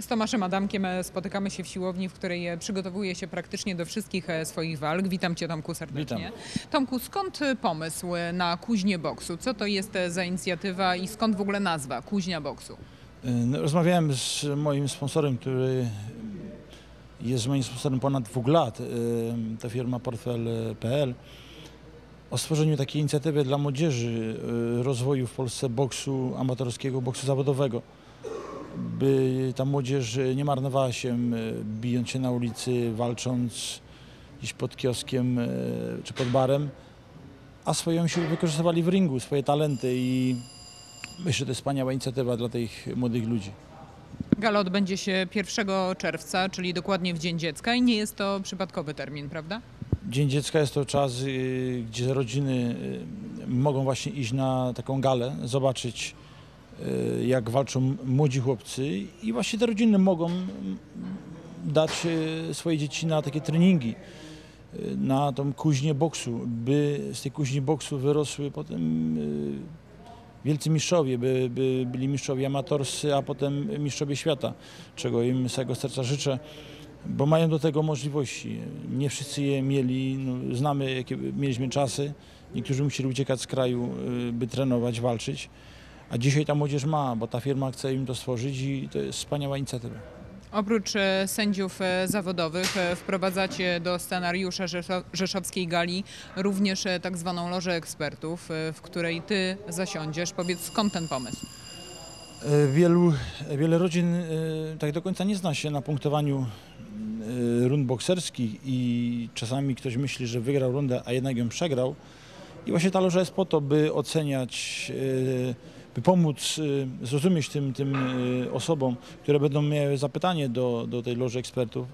Z Tomaszem Adamkiem e, spotykamy się w siłowni, w której e, przygotowuje się praktycznie do wszystkich e, swoich walk. Witam Cię Tomku serdecznie. Tomku, skąd pomysł na kuźnię boksu? Co to jest za inicjatywa i skąd w ogóle nazwa Kuźnia Boksu? No, Rozmawiałem z moim sponsorem, który jest moim sponsorem ponad dwóch lat, to firma Portfel.pl, o stworzeniu takiej inicjatywy dla młodzieży rozwoju w Polsce boksu amatorskiego, boksu zawodowego. By ta młodzież nie marnowała się y, bijąc się na ulicy, walcząc gdzieś pod kioskiem y, czy pod barem, a swoją siłę wykorzystywali w ringu, swoje talenty i myślę, że to jest wspaniała inicjatywa dla tych młodych ludzi. Gala odbędzie się 1 czerwca, czyli dokładnie w Dzień Dziecka i nie jest to przypadkowy termin, prawda? Dzień Dziecka jest to czas, y, gdzie rodziny y, mogą właśnie iść na taką galę, zobaczyć jak walczą młodzi chłopcy i właśnie te rodziny mogą dać y, swoje dzieci na takie treningi, y, na tą kuźnię boksu, by z tej kuźni boksu wyrosły potem y, wielcy mistrzowie, by, by byli mistrzowie amatorscy, a potem mistrzowie świata, czego im z całego serca życzę bo mają do tego możliwości. Nie wszyscy je mieli, no, znamy jakie mieliśmy czasy. Niektórzy musieli uciekać z kraju, y, by trenować, walczyć. A dzisiaj ta młodzież ma, bo ta firma chce im to stworzyć i to jest wspaniała inicjatywa. Oprócz e, sędziów e, zawodowych e, wprowadzacie do scenariusza Rzeszo- Rzeszowskiej Gali również tak zwaną lożę ekspertów, w której Ty zasiądziesz. Powiedz skąd ten pomysł? Wielu, wiele rodzin tak do końca nie zna się na punktowaniu rund bokserskich i czasami ktoś myśli, że wygrał rundę, a jednak ją przegrał. I właśnie ta loża jest po to, by oceniać, by pomóc e, zrozumieć tym, tym e, osobom, które będą miały zapytanie do, do tej loży ekspertów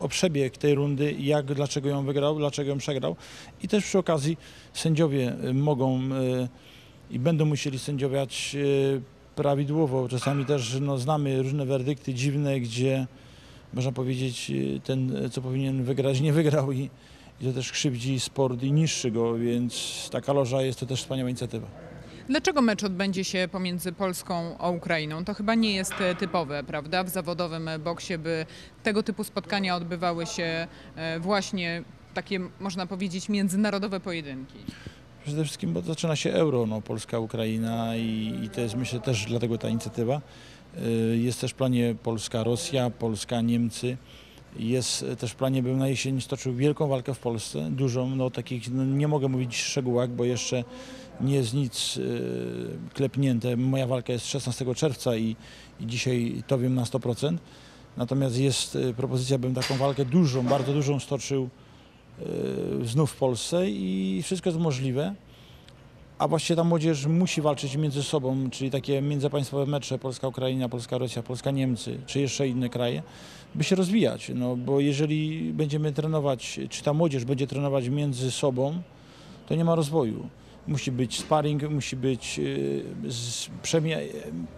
o przebieg tej rundy, jak, dlaczego ją wygrał, dlaczego ją przegrał. I też przy okazji sędziowie mogą e, i będą musieli sędziować prawidłowo. Czasami też no, znamy różne werdykty dziwne, gdzie można powiedzieć ten, co powinien wygrać, nie wygrał i, i to też krzywdzi sport i niszczy go, więc taka loża jest to też wspaniała inicjatywa. Dlaczego mecz odbędzie się pomiędzy Polską a Ukrainą? To chyba nie jest e, typowe, prawda, w zawodowym e, boksie, by tego typu spotkania odbywały się e, właśnie takie, można powiedzieć, międzynarodowe pojedynki. Przede wszystkim, bo zaczyna się euro, no, Polska, Ukraina i, i to jest myślę też dlatego ta inicjatywa. Jest też w planie Polska, Rosja, Polska, Niemcy. Jest też w planie, bym na jesień stoczył wielką walkę w Polsce, dużą, no takich, no, nie mogę mówić w szczegółach, bo jeszcze nie jest nic y, klepnięte. Moja walka jest 16 czerwca i, i dzisiaj to wiem na 100%. Natomiast jest y, propozycja, bym taką walkę dużą, bardzo dużą stoczył y, znów w Polsce i wszystko jest możliwe. A właściwie ta młodzież musi walczyć między sobą, czyli takie międzypaństwowe mecze Polska-Ukraina, Polska-Rosja, Polska-Niemcy, czy jeszcze inne kraje, by się rozwijać. No, bo jeżeli będziemy trenować, czy ta młodzież będzie trenować między sobą, to nie ma rozwoju. Musi być sparring, musi być y,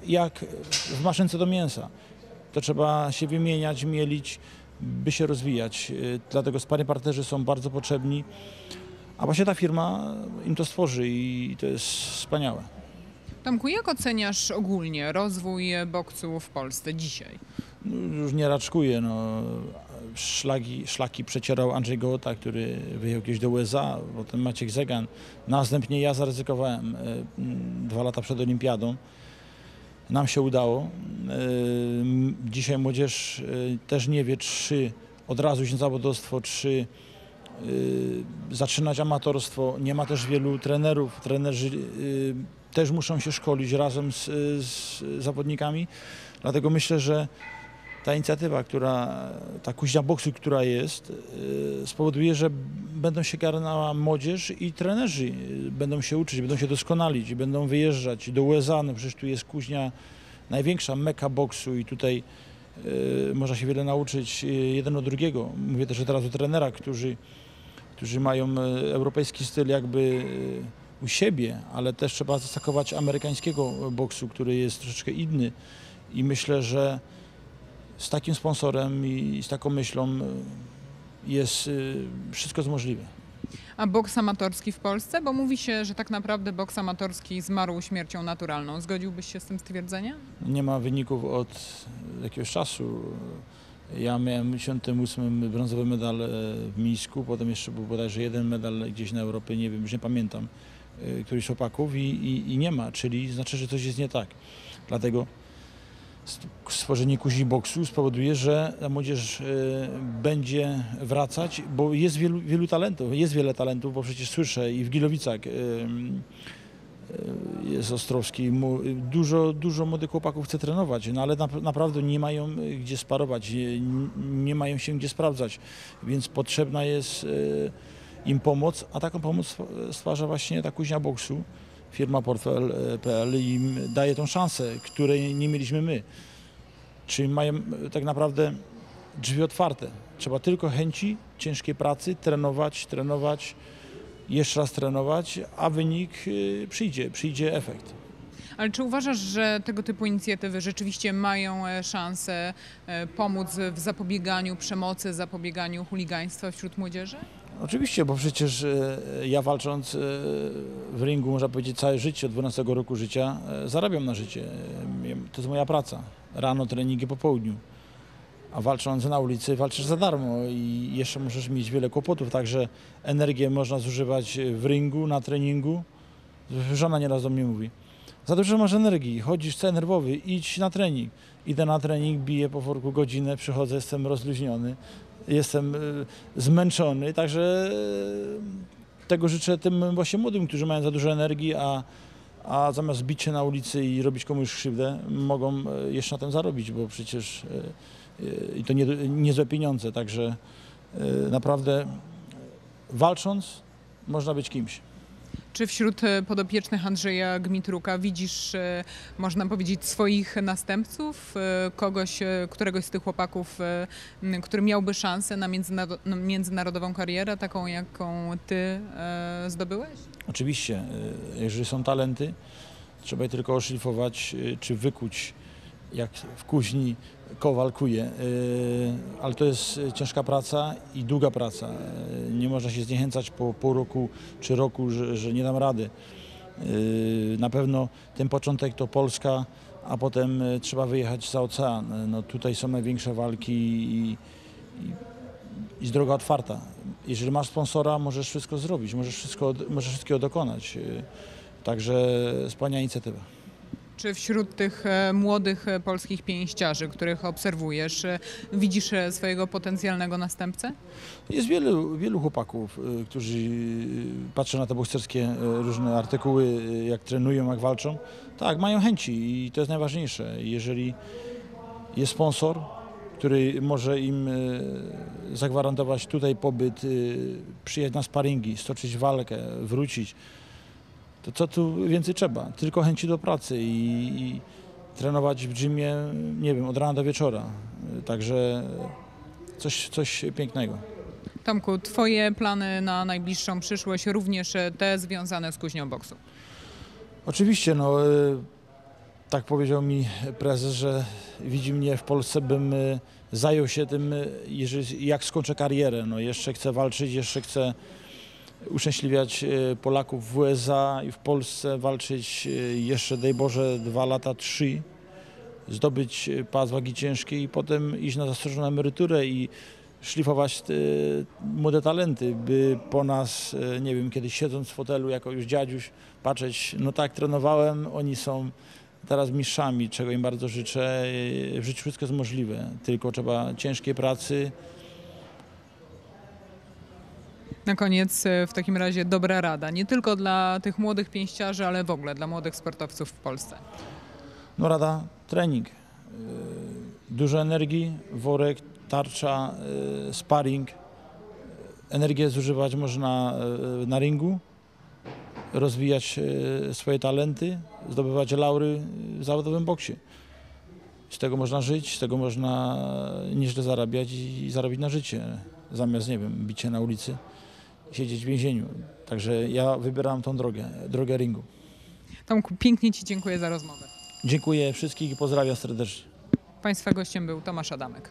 jak w maszynce do mięsa. To trzeba się wymieniać, mielić, by się rozwijać. Y, Dlatego sparring partnerzy są bardzo potrzebni. A właśnie ta firma im to stworzy i to jest wspaniałe. Tomku, jak oceniasz ogólnie rozwój boksu w Polsce dzisiaj? No, już nie raczkuję. No. Szlaki, szlaki przecierał Andrzej Gołota, który wyjechał gdzieś do USA, potem Maciek Zegan. Następnie ja zaryzykowałem e, dwa lata przed olimpiadą. Nam się udało. E, Dzisiaj młodzież e, też nie wie, czy od razu się zawodowstwo, czy zaczynać amatorstwo. Nie ma też wielu trenerów. Trenerzy też muszą się szkolić razem z, z zawodnikami. Dlatego myślę, że ta inicjatywa, która, ta kuźnia boksu, która jest, y, spowoduje, że będą się garnęła młodzież i trenerzy będą się uczyć, będą się doskonalić, będą wyjeżdżać do USA. No przecież tu jest kuźnia największa meka boksu i tutaj y, można się wiele nauczyć y, jeden od drugiego. Mówię też teraz o trenera, którzy, którzy mają europejski styl jakby u siebie, ale też trzeba zaskakować amerykańskiego boksu, który jest troszeczkę inny i myślę, że z takim sponsorem i z taką myślą y, jest y, wszystko jest możliwe. A boks amatorski w Polsce? Bo mówi się, że tak naprawdę boks amatorski zmarł śmiercią naturalną. Zgodziłbyś się z tym stwierdzeniem? Nie ma wyników od jakiegoś czasu. Ja miałem w 1988 brązowy medal w Mińsku, potem jeszcze był bodajże jeden medal gdzieś na Europie, nie wiem, już nie pamiętam, e, któryś z chłopaków i, i, i nie ma, czyli znaczy, że coś jest nie tak. Dlatego stworzenie kuźni boksu spowoduje, że ta młodzież e, będzie wracać, bo jest wielu, wielu talentów, jest wiele talentów, bo przecież słyszę i w Gilowicach e, e, jest Ostrowski, dużo, dużo młodych chłopaków chce trenować, no ale nap- naprawdę nie mają gdzie sparować, nie, mają się gdzie sprawdzać, więc potrzebna jest im pomoc, a taką pomoc stwa- stwarza właśnie ta kuźnia boksu, firma Portfel.pl im daje tą szansę, której nie mieliśmy my. Czyli mają e, tak naprawdę drzwi otwarte. Trzeba tylko chęci, ciężkiej pracy, trenować, trenować, jeszcze raz trenować, a wynik y, przyjdzie, przyjdzie efekt. Ale czy uważasz, że tego typu inicjatywy rzeczywiście mają e, szansę e, pomóc w zapobieganiu przemocy, zapobieganiu chuligaństwa wśród młodzieży? Oczywiście, bo przecież e, ja walcząc e, w ringu, można powiedzieć, całe życie, od 12 roku życia, e, zarabiam na życie. To jest moja praca. Rano treningi po południu. A walcząc na ulicy, walczysz za darmo i jeszcze możesz mieć wiele kłopotów. Także energię można zużywać w ringu, na treningu. Żona nieraz do mnie mówi, za dużo masz energii, chodzisz nerwowy, idź na trening. Idę na trening, biję po worku godzinę, przychodzę, jestem rozluźniony, jestem e, zmęczony, także e, tego życzę tym właśnie młodym, którzy mają za dużo energii, a, a zamiast bić się na ulicy i robić komuś krzywdę, mogą e, jeszcze na tym zarobić, bo przecież i to nie, niezłe pieniądze, także naprawdę walcząc można być kimś. Czy wśród e, podopiecznych Andrzeja Gmitruka widzisz, e, można powiedzieć, swoich następców? E, Kogoś, któregoś z tych chłopaków, który miałby szansę na międzynaro- na międzynarodową karierę, taką jaką ty zdobyłeś? Oczywiście, jeżeli są talenty, trzeba je tylko oszlifować czy wykuć, jak w kuźni kowal kuje. Y, Ale to jest ciężka praca i długa praca. Y, Nie można się zniechęcać po pół roku czy roku, że, że nie dam rady. Y, Na pewno ten początek to Polska, a potem trzeba wyjechać za ocean. No tutaj są największe walki i, i, jest droga otwarta. Jeżeli masz sponsora, możesz wszystko zrobić, możesz, wszystko, możesz wszystkiego dokonać. Także wspaniała inicjatywa. Czy wśród tych e, młodych e, polskich pięściarzy, których obserwujesz, e, widzisz swojego potencjalnego następcę? Jest wielu, wielu chłopaków, którzy patrzą na te bokserskie różne artykuły, jak trenują, jak walczą. Tak, mają chęci i to jest najważniejsze. Jeżeli jest sponsor, który może im zagwarantować tutaj pobyt, przyjechać na sparingi, stoczyć walkę, wrócić, to co tu więcej trzeba? Tylko chęci do pracy i, i trenować w gymie, nie wiem, od rana do wieczora. Także coś, coś pięknego. Tomku, twoje plany na najbliższą przyszłość, również te związane z kuźnią boksu. Oczywiście, no, e, tak powiedział mi prezes, że widzi mnie w Polsce, bym e, zajął się tym, e, jeżeli, jak skończę karierę. No, jeszcze chcę walczyć, jeszcze chcę uszczęśliwiać e, Polaków w USA i w Polsce, walczyć e, jeszcze, daj Boże, dwa lata, trzy, zdobyć e, pas wagi ciężkiej i potem iść na zasłużoną emeryturę i szlifować te młode talenty, by po nas, nie wiem, kiedyś siedząc w fotelu jako już dziadziuś, patrzeć, no tak, trenowałem, oni są teraz mistrzami, czego im bardzo życzę. W życiu wszystko jest możliwe, tylko trzeba ciężkiej pracy. Na koniec e, w takim razie dobra rada, nie tylko dla tych młodych pięściarzy, ale w ogóle dla młodych sportowców w Polsce. No rada, trening. Yy, Dużo energii, worek, tarcza, yy, sparring. Energię zużywać można na ringu, rozwijać swoje talenty, zdobywać laury w zawodowym boksie. Z tego można żyć, z tego można nieźle zarabiać i zarobić na życie, zamiast, nie wiem, bić się na ulicy, siedzieć w więzieniu. Także ja wybieram tą drogę, drogę ringu. Tomku, pięknie Ci dziękuję za rozmowę. Dziękuję wszystkich i pozdrawiam serdecznie. Państwa gościem był Tomasz Adamek.